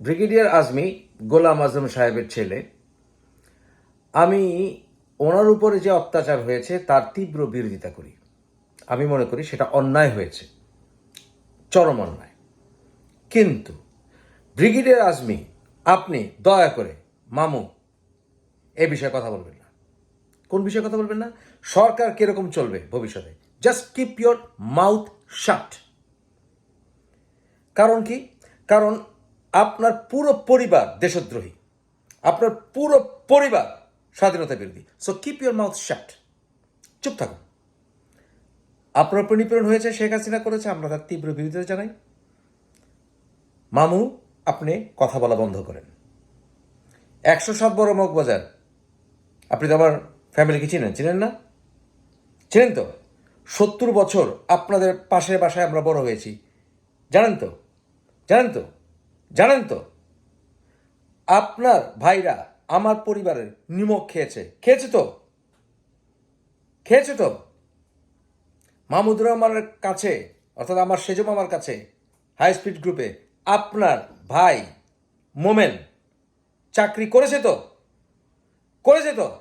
Brigadier Azmi, Golam Azam সাহেবের ছেলে, আমি ওনার উপরে যে অত্যাচার হয়েছে তার তীব্র বিরোধিতা করি। আমি মনে করি সেটা অন্যায় হয়েছে, চরম অন্যায়। কিন্তু ব্রিগেডিয়ার আজমি, আপনি দয়া করে, মামু, এ বিষয়ে কথা বলবেন না। কোন বিষয়ে কথা বলবেন না? সরকার কীরকম চলবে ভবিষ্যতে? Just keep your mouth shut কারণ কি? কারণ আপনার পুরো পরিবার দেশদ্রোহী। আপনার পুরো পরিবার স্বাধীনতা বিরোধী। So keep your mouth shut চুপ থাকুন। আপনার উপর নিপীড়ন হয়েছে, শেখ হাসিনা করেছে, আমরা তার তীব্র বিরোধিতা জানাই। মামু, আপনি কথা বলা বন্ধ করেন। একশো সাত বড় মগবাজার আপনি তো আমার ফ্যামিলিকে চিনেন চিনেন না? চিনেন তো? সত্তর বছর আপনাদের পাশের বাসায় আমরা বড় হয়েছি। জানেন তো? জানেন তো? জানেন তো, আপনার ভাইরা আমার পরিবারের নিমক খেয়েছে। খেয়েছে তো? খেয়েছে তো? মাহমুদুর রহমানের কাছে, অর্থাৎ আমার সেজো মামার কাছে হাই স্পিড গ্রুপে আপনার ভাই মোমেন চাকরি করেছে তো? করেছে তো?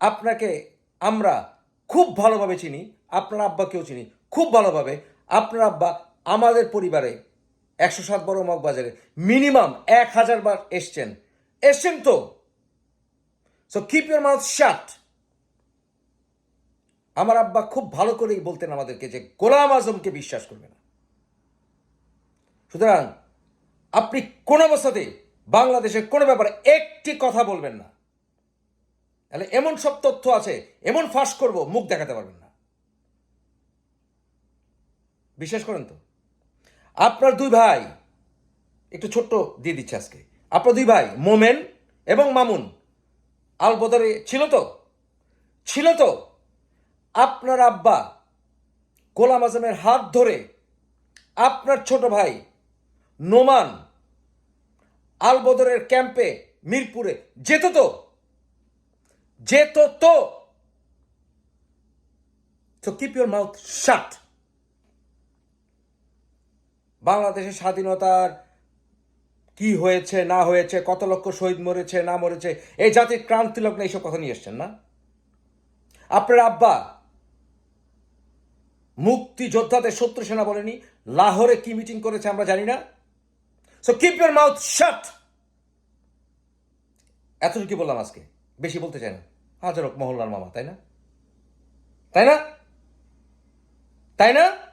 আপনাকে আমরা খুব ভালোভাবে চিনি, আপনার আব্বাকেও চিনি, খুব ভালোভাবে। আপনার আব্বা আমাদের পরিবারে একশো সাত বড় মগ বাজারে। মিনিমাম এক হাজার বার এসছেন। এসছেন তো। So keep your mouth shut আমার আব্বা খুব ভালো করেই বলতেন আমাদেরকে যে গোলাম আজমকে বিশ্বাস করবে না। সুতরাং আপনি কোন অবস্থাতে বাংলাদেশের কোনো ব্যাপারে একটি কথা বলবেন না। তাহলে এমন সব তথ্য আছে, এমন ফাঁস করব, মুখ দেখাতে পারবেন না। বিশ্বাস করেন তো? আপনার দুই ভাই, একটু ছোট্ট দিয়ে দিচ্ছে আজকে। আপনার দুই ভাই, মোমেন এবং মামুন, আলবদরে ছিল তো? ছিল তো? আপনার আব্বা গোলাম আজমের হাত ধরে আপনার ছোট ভাই নোমান আলবদরের ক্যাম্পে মিরপুরে যেত তো? যেত তো? তো কিপ ইউর মাউথ শাট বাংলাদেশের স্বাধীনতার কি হয়েছে, না হয়েছে, কত লক্ষ শহীদ মরেছে, না মরেছে, এই জাতির ক্রান্তি লগ্নে এইসব কথা নিয়ে এসছেন না? আপনার আব্বা মুক্তি যোদ্ধাদের শত্রু সেনা বলেনি, লাহোরে কি মিটিং করেছে আমরা জানি না। So keep your mouth shut এতটুকু বললাম আজকে? বেশি বলতে চাই না। হাজার হোক মহল্লার মামা, তাই না? তাই না? তাই না?